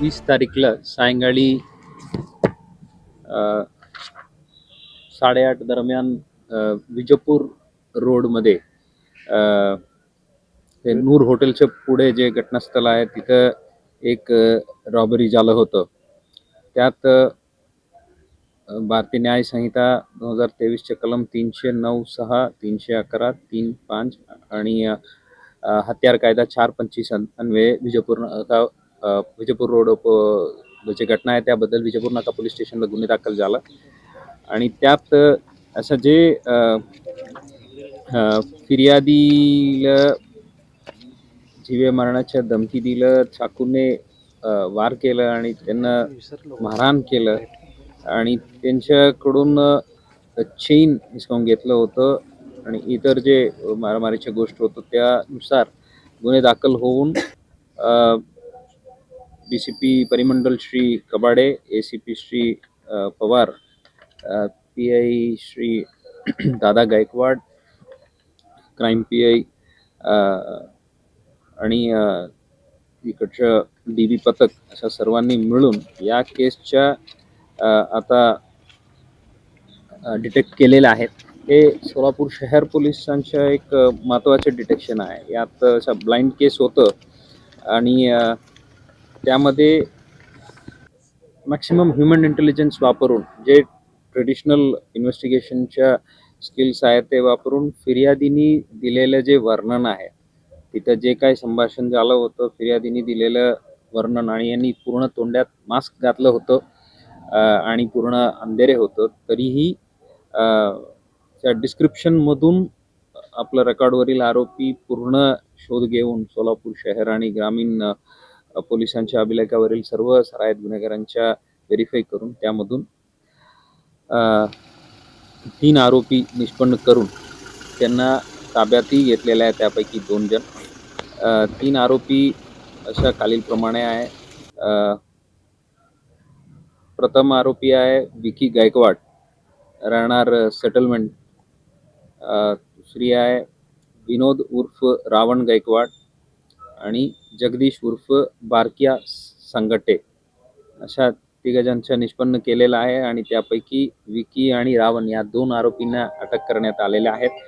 वीस तारीखला सायंकाळी साडेआठ दरम्यान विजयपूर रोडमध्ये ते नूर हॉटेलच्या पुढे जे घटनास्थळ आहे तिथं एक रॉबरी झालं होतं. त्यात भारतीय न्याय संहिता दोन हजार तेवीसचे कलम तीनशे नऊ सहा तीनशे अकरा तीन पाच आणि हत्यार कायदा चार पंचवीस अन्वये विजयपूर विजयपूर रोड जे घटना आहे त्याबद्दल विजयपूर नाका पोलीस स्टेशनला गुन्हे दाखल झाला. आणि त्यात असं जे फिर्यादीला जीवे मारण्याच्या धमकी दिलं चाकूने वार केलं आणि त्यांना मारहाण केलं आणि त्यांच्याकडून चेन हिसकावून घेतलं होतं आणि इतर जे मारामारीच्या गोष्ट होतं त्यानुसार गुन्हे दाखल होऊन डी सी पी परिमंडल Shri Kabade A C P Shri Pawar P I Shri Dada Gaikwad crime P I आणि इकडचं डी बी पथक अशा सर्वांनी मिळून या केसच्या uh, आता uh, डिटेक्ट केलेल्या आहेत. हे सोलापूर शहर पोलिसांचं एक uh, महत्त्वाचं डिटेक्शन आहे. यात अशा ब्लाइंड केस होतं. आणि त्यामध्ये मॅक्सिमम ह्युमन इंटेलिजन्स वापरून जे ट्रेडिशनल इन्व्हेस्टिगेशनच्या स्किल्स आहेत ते वापरून फिर्यादीनी दिलेलं जे वर्णन आहे तिथं जे काही संभाषण झालं होतं फिर्यादीनी दिलेलं वर्णन आणि यांनी पूर्ण तोंडात मास्क घातलं होतं आणि पूर्ण अंधेरे होतं तरीही त्या डिस्क्रिप्शनमधून आपलं रेकॉर्डवरील आरोपी पूर्ण शोध घेऊन सोलापूर शहर आणि ग्रामीण पोलिसांच्या अभिलेखावरील सर्व सरायत गुन्हेगारांच्या व्हेरीफाय करून त्यामधून तीन आरोपी निष्पन्न करून त्यांना ताब्यातही घेतलेल्या आहे त्यापैकी दोन जण. तीन आरोपी अशा खालीलप्रमाणे आहे. प्रथम आरोपी आहे विकी गायकवाड. राहणार सेटलमेंट. दुसरी आहे विनोद उर्फ रावण गायकवाड. आणि जगदीश उर्फ बारकिया संगटे अशा तिघजणांच्या निष्पन्न केलेला आहे आणि त्यापैकी विकी आणि रावण या दोन आरोपींना अटक करण्यात आलेल्या आहेत.